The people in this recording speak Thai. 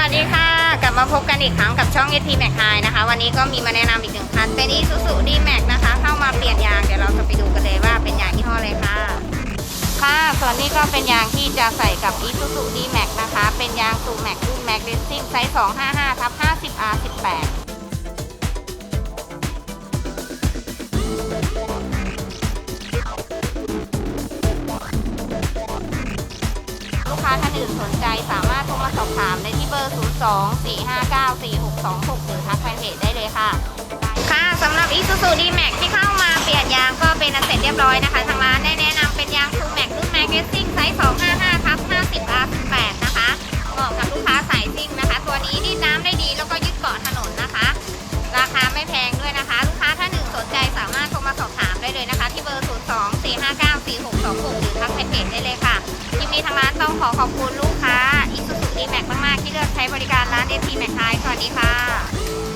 วัสดีค่ะ กลับมาพบกันอีกครั้งกับช่อง SP Mac High นะคะ วันนี้ก็มีมาแนะนำอีกหนึ่งคัน เป็น Isuzu D-Max นะคะ เข้ามาเปลี่ยนยาง เดี๋ยวเราจะไปดูกันเลยว่าเป็นยางยี่ห้ออะไรค่ะ ค่ะ ส่วนนี้ก็เป็นยางที่จะใส่กับ Isuzu D-Max นะคะ เป็นยางสูแม็กรุ่น Max Racing ไซส์ 255ทับ50 R18 ลูกค้าท่านอื่นสนใจสามารถโทรมาสอบถาม 02 459 4626 หรือทักแฟนเพจได้เลยค่ะ ค่ะสำหรับ Isuzu D-Max ที่เข้ามาเปลี่ยนยางก็เป็นอันเสร็จเรียบร้อยนะคะทางร้านได้แนะนำเป็นยาง True Max รุ่น Max Racing ไซส์ 255ทับ50 R18 นะคะเหมาะกับลูกค้าสายซิ่งนะคะ ตัวนี้ดีดน้ำได้ดีแล้วก็ยึดเกาะถนนนะคะ ราคาไม่แพงด้วยนะคะ ลูกค้าท่านหนึ่งสนใจสามารถโทรมาสอบถามได้เลยนะคะ ที่เบอร์ 02 459 4626 หรือทักแฟนเพจได้เลยค่ะคลิปนี้ทางร้านต้องขอขอบคุณลูก เดพีแมคไทยสวัสดีค่ะ